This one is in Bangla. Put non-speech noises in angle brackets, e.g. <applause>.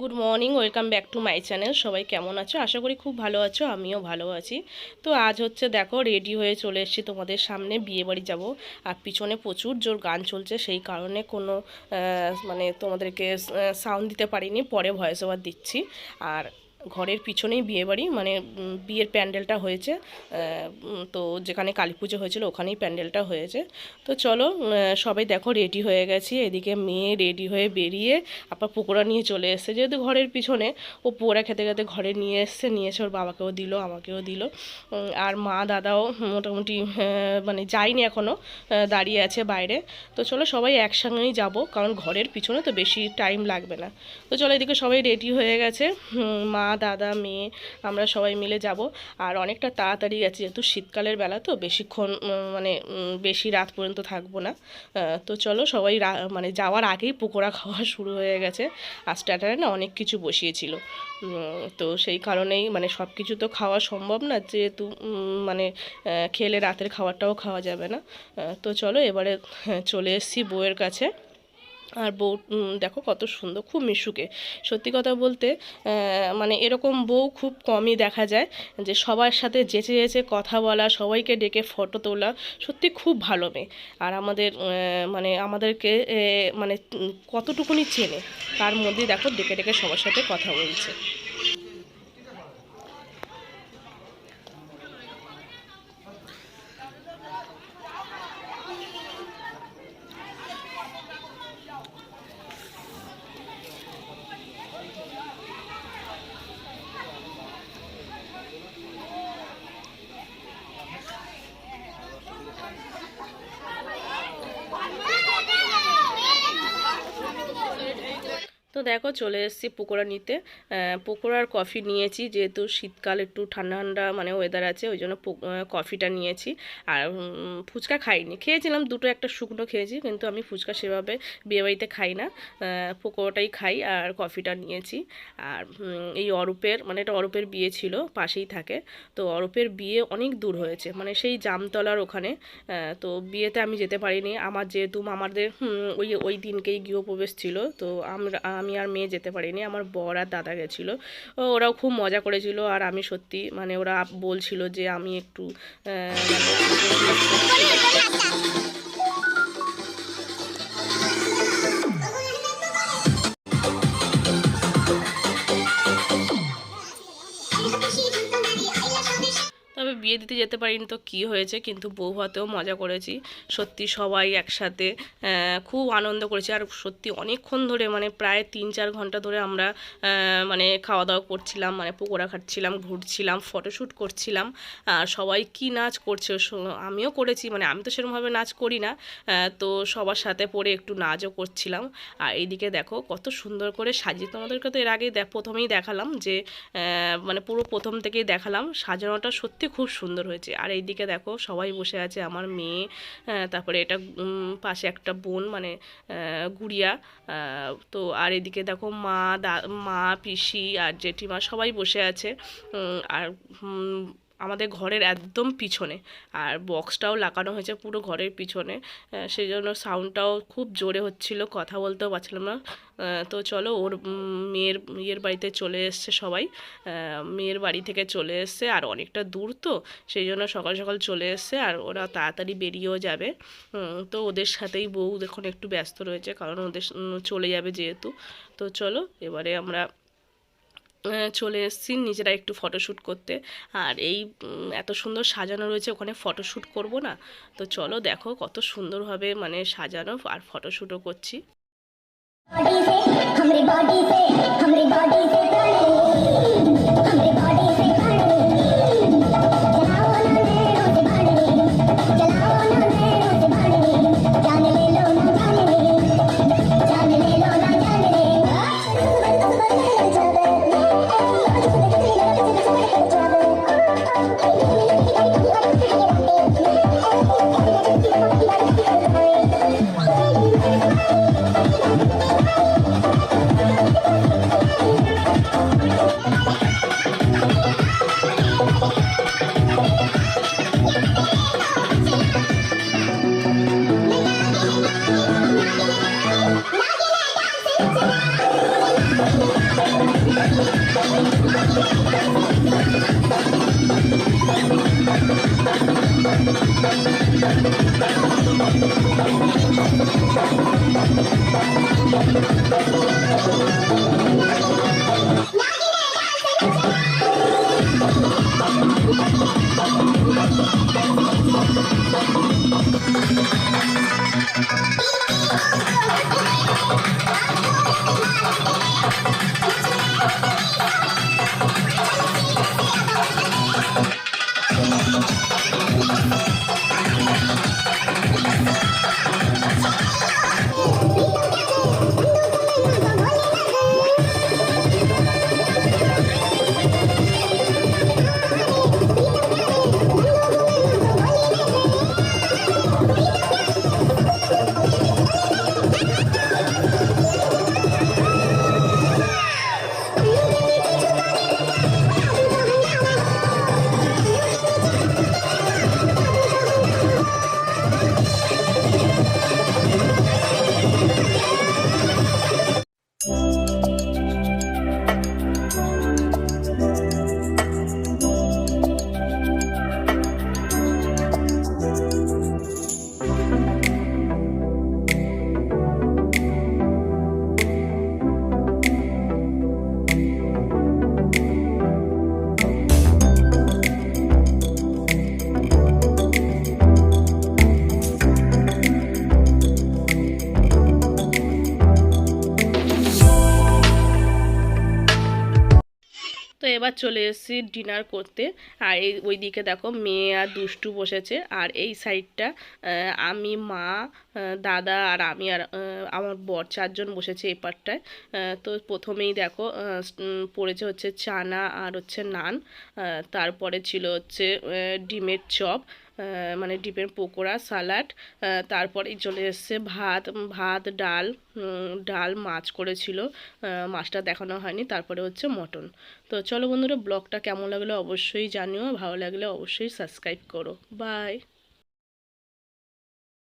Good morning welcome back to my channel সবাই কেমন আছো? আশা করি খুব ভালো আছো, আমিও ভালো আছি। তো আজ হচ্ছে দেখো রেডি হয়ে চলে এসেছি তোমাদের সামনে বিয়ে বাড়ি যাব। আর পিছনে প্রচুর জোর গান চলছে, সেই কারণে কোনো মানে তোমাদেরকে সাউন্ড দিতে পারিনি, পরে ভয়েস ওভার দিচ্ছি। আর ঘরের পিছনেই বিয়ে বাড়ি মানে বিয়ের প্যান্ডেলটা হয়েছে। তো যেখানে কালী পুজো হয়েছিল ওখানেই প্যান্ডেলটা হয়েছে। তো চলো সবাই দেখো, রেডি হয়ে গেছি। এদিকে মেয়ে রেডি হয়ে বেরিয়ে আবার পকোড়া নিয়ে চলে এসছে। যেহেতু ঘরের পিছনে, ও পকোড়া খেতে খেতে ঘরে নিয়ে এসছে, নিয়ে এসে ওর বাবাকেও দিল, আমাকেও দিল। আর মা দাদাও মোটামুটি মানে যায়নি এখনও দাঁড়িয়ে আছে বাইরে। তো চলো, সবাই একসঙ্গেই যাব, কারণ ঘরের পিছনে তো বেশি টাইম লাগবে না। তো চলো, এদিকে সবাই রেডি হয়ে গেছে। মা দাদা মেয়ে আমরা সবাই মিলে যাব। আর অনেকটা তাড়াতাড়ি গেছে যেহেতু শীতকালের বেলা তো বেশিক্ষণ মানে বেশি রাত পর্যন্ত থাকব না। তো চলো সবাই মানে যাওয়ার আগেই পকোড়া খাওয়া <laughs> শুরু হয়ে গেছে। আর স্টার্টারে না অনেক কিছু বসিয়েছিল। তো সেই কারণেই মানে সব কিছু তো খাওয়া সম্ভব না যেহেতু মানে খেলে রাতের খাবারটাও খাওয়া যাবে না। তো চলো এবারে হ্যাঁ, চলে এসেছি বউয়ের কাছে। আর বউ দেখো কত সুন্দর, খুব মিশুকে। সত্যি কথা বলতে মানে এরকম বউ খুব কমই দেখা যায়, যে সবার সাথে যেচে যেচে কথা বলা, সবাইকে ডেকে ফটো তোলা, সত্যি খুব ভালো মেয়ে। আর আমাদের মানে আমাদেরকে মানে কতটুকুনি চেনে, তার মধ্যে দেখো ডেকে ডেকে সবার সাথে কথা বলছে। দেখো চলে এসেছি পকোড়া নিতে। পকোড়ার কফি নিয়েছি, যেহেতু শীতকাল একটু ঠান্ডা ঠান্ডা মানে ওয়েদার আছে, ওই জন্য কফিটা নিয়েছি। আর ফুচকা খাইনি। খেয়েছিলাম দুটো একটা শুকনো খেয়েছি, কিন্তু আমি ফুচকা সেভাবে বিয়েবাড়িতে খাই না। পকোড়াটাই খাই আর কফিটা নিয়েছি। আর এই অরূপের মানে এটা অরূপের বিয়ে ছিল, পাশেই থাকে। তো অরূপের বিয়ে অনেক দূর হয়েছে মানে সেই জামতলার ওখানে। তো বিয়েতে আমি যেতে পারিনি। আমার যেহেতু আমাদের ওই ওই দিনকেই গৃহপ্রবেশ ছিল, তো আমরা, আমি আর মেয়ে যেতে পারিনি, আমার বর আর দাদা গেছিল। ওরাও খুব মজা করেছিল আর আমি সত্যি মানে ওরা বলছিল যে আমি একটু বিয়ে দিতে যেতে পারিনি তো কি হয়েছে? কিন্তু বউ ভাতেও মজা করেছি। সত্যি সবাই একসাথে খুব আনন্দ করেছি। আর সত্যি অনেকক্ষণ ধরে মানে প্রায় তিন চার ঘণ্টা ধরে আমরা মানে খাওয়া দাওয়া করছিলাম মানে পোকোড়া খাচ্ছিলাম, ঘুরছিলাম ফটোশ্যুট করছিলাম। আর সবাই কি নাচ করছে? আমিও করেছি মানে আমি তো সেরকমভাবে নাচ করি না। তো সবার সাথে পরে একটু নাচও করছিলাম। আর এইদিকে দেখো, কত সুন্দর করে সাজিয়ে, তোমাদেরকে তো এর আগে দেখ, প্রথমেই দেখালাম যে মানে পুরো প্রথম থেকেই দেখালাম। সাজানোটা সত্যি খুব সুন্দর হয়েছে। আর এইদিকে দেখো সবাই বসে আছে, আমার মেয়ে তারপরে এটা পাশে একটা বোন মানে গুড়িয়া তো আর এদিকে দেখো মা, দা, মা, পিসি আর জেঠিমা সবাই বসে আছে। আর আমাদের ঘরের একদম পিছনে। আর বক্সটাও লাগানো হয়েছে পুরো ঘরের পিছনে। সেই জন্য সাউন্ডটাও খুব জোরে হচ্ছিল, কথা বলতেও পারছিলাম না। তো চলো ওর মেয়ের, ইয়ের বাড়িতে চলে এসছে সবাই। মেয়ের বাড়ি থেকে চলে এসছে আর অনেকটা দূর তো সেই জন্য সকাল সকাল চলে এসছে আর ওরা তাড়াতাড়ি বেরিয়েও যাবে। তো ওদের সাথেই বউ এখন একটু ব্যস্ত রয়েছে, কারণ ওদের চলে যাবে যেহেতু। তো চলো এবারে আমরা চলে এসেছি নিজেরা একটু ফটোশ্যুট করতে আর এই উম, এত সুন্দর সাজানো রয়েছে ওখানে ফটোশ্যুট করব না তো চলো দেখো কত সুন্দরভাবে মানে সাজানো আর ফটোশ্যুটও করছি बॉडी से हमरी बॉडी से हमरी बॉडी से ताने हमरी बॉडी से Thank you. এবার চলে এসেছি ডিনার করতে। আর এই ওই দিকে দেখো মেয়ে আর দুষ্টু বসেছে। আর এই সাইডটা আমি, মা দাদা আর আমি আর আমার বর চারজন বসেছে এই পারটায় তো প্রথমেই দেখো পড়েছে হচ্ছে চানা আর হচ্ছে নান। তারপরে ছিল হচ্ছে ডিমের চপ। মানে ডিপের পকোড়া, সালাড তারপর তারপরেই চলে এসছে ভাত ভাত, ডাল ডাল মাছ করেছিল। মাছটা দেখানো হয়নি, তারপরে হচ্ছে মটন। তো চলো বন্ধুরা, ব্লগটা কেমন লাগল অবশ্যই জানিও, ভালো লাগলে অবশ্যই সাবস্ক্রাইব করো। বাই।